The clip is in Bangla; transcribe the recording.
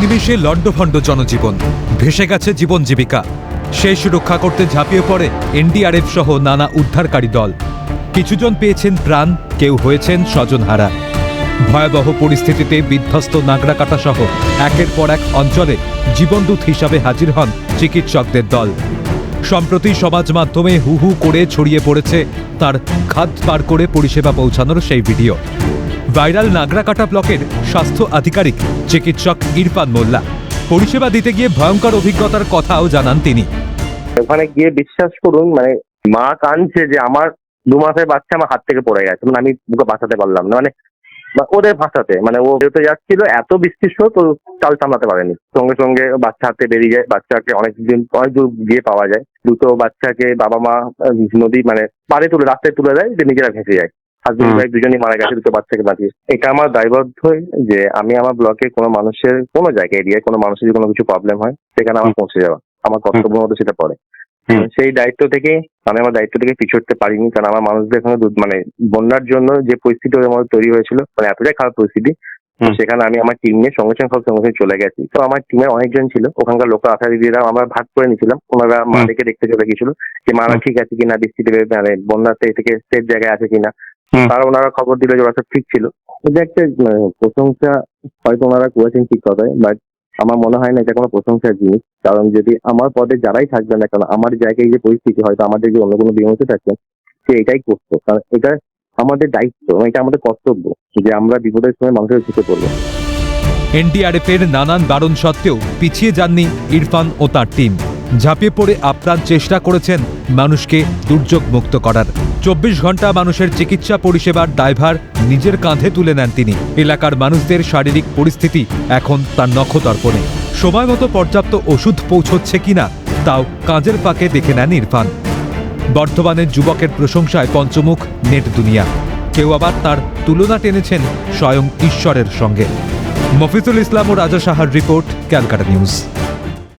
নিমেষে লণ্ডভণ্ড জনজীবন। ভেসে গেছে জীবন জীবিকা। শেষ রক্ষা করতে ঝাঁপিয়ে পড়ে এনডিআরএফ সহ নানা উদ্ধারকারী দল। কিছুজন পেয়েছেন প্রাণ, কেউ হয়েছেন স্বজনহারা। ভয়াবহ পরিস্থিতিতে বিধ্বস্ত নাগরাকাটা সহ একের পর এক অঞ্চলে জীবনদূত হিসাবে হাজির হন চিকিৎসকদের দল। সম্প্রতি সমাজ মাধ্যমে হু হু করে ছড়িয়ে পড়েছে তার খাদ পার করে পরিষেবা পৌঁছানোর সেই ভিডিও। ভাইরাল নাগরাকাটা ব্লকের স্বাস্থ্য আধিকারিক চিকিৎসক ইরফান মোল্লা। পরিষেবা দিতে গিয়ে ভয়ঙ্কর অভিজ্ঞতার কথাও জানান তিনি। ওখানে গিয়ে বিশ্বাস করুন মানে মা কাঁদছে যে আমার দু মাসের বাচ্চা আমার হাত থেকে পড়ে গেছে। মানে আমি ওকে বাঁচাতে পারলাম না। মানে ওদের ভাষাতে মানে ও বেরোতে যাচ্ছিল, এত বৃষ্টির স্রোত ও চাল সামলাতে পারেনি। সঙ্গে সঙ্গে বাচ্চা হাতে বেরিয়ে যায়। বাচ্চাকে অনেক দিন, অনেক দূর গিয়ে পাওয়া যায়। দুটো বাচ্চাকে বাবা মা, নদী মানে পাড়ে তুলে, রাস্তায় তুলে দেয় যে নিজেরা ভেসে যায়। হাজবেন্ড ওয়াইফ দুজনই মারা গেছে দুটো বাচ্চাকে বাঁচিয়ে এটা আমার দায়বদ্ধ যে আমি আমার ব্লকে কোনো মানুষের কোনো জায়গায় এরিয়ায় কোনো মানুষের যদি কোনো কিছু প্রবলেম হয় সেখানে আমার পৌঁছে যাওয়া। আমার কর্তব্যের মধ্যে সেটা পড়ে। সেই দায়িত্ব থেকে আমি আমার দায়িত্ব থেকে পিছুটতে পারিনি কারণ আমার মানুষদের এখানে মানে বন্যার জন্য যে পরিস্থিতি ওদের মধ্যে তৈরি হয়েছিল মানে এতটাই খারাপ পরিস্থিতি সেখানে আমি আমার টিম নিয়ে সঙ্গে সঙ্গে সব সঙ্গে সঙ্গে চলে গেছি। তো আমার টিমের অনেকজন ছিল ওখানকার লোক আশা দিদিরা আমরা ভাগ করে নিয়েছিলাম। ওনারা মালিকে দেখতে চলে গেছিল যে মারা ঠিক আছে কিনা বৃষ্টিতে মানে বন্যাতে থেকে সেফ জায়গায় আছে কিনা? তারা ওনারা খবর দিল যে ওরা সব ঠিক ছিল। এটা একটা প্রশংসা হয়তো ওনারা করেছেন ঠিক কথায় বাট আমার মনে হয় না এটা কোনো প্রশংসার জিনিস। কারণ যদি আমার পদে যারাই থাকবে না কারণ আমার জায়গায় যে পরিস্থিতি হয়তো আমাদের যে অন্য কোনো বিমতি থাকবে সে এটাই করতো। কারণ এটা আমাদের দায়িত্ব এবং এটা আমাদের কর্তব্য যে আমরা বিপদের সময় মানুষের ঝুঁকে পড়ব। এনডিআরএফ এর নানান বারণ সত্ত্বেও পিছিয়ে যাননি ইরফান ও তার টিম ঝাঁপিয়ে পড়ে আপ্রাণ চেষ্টা করেছেন মানুষকে দুর্যোগ মুক্ত করার। চব্বিশ ঘণ্টা মানুষের চিকিৎসা পরিষেবার দায়ভার নিজের কাঁধে তুলে নেন তিনি। এলাকার মানুষদের শারীরিক পরিস্থিতি এখন তার নখদর্পণে সময় মতো পর্যাপ্ত ওষুধ পৌঁছচ্ছে কিনা, তাও কাজের ফাঁকে দেখে নেন ইরফান। বর্তমানে যুবকের প্রশংসায় পঞ্চমুখ নেট দুনিয়া। কেউ আবার তার তুলনা টেনেছেন স্বয়ং ঈশ্বরের সঙ্গে। মফিজুল ইসলাম ও রাজা সাহার রিপোর্ট ক্যালকাটা নিউজ।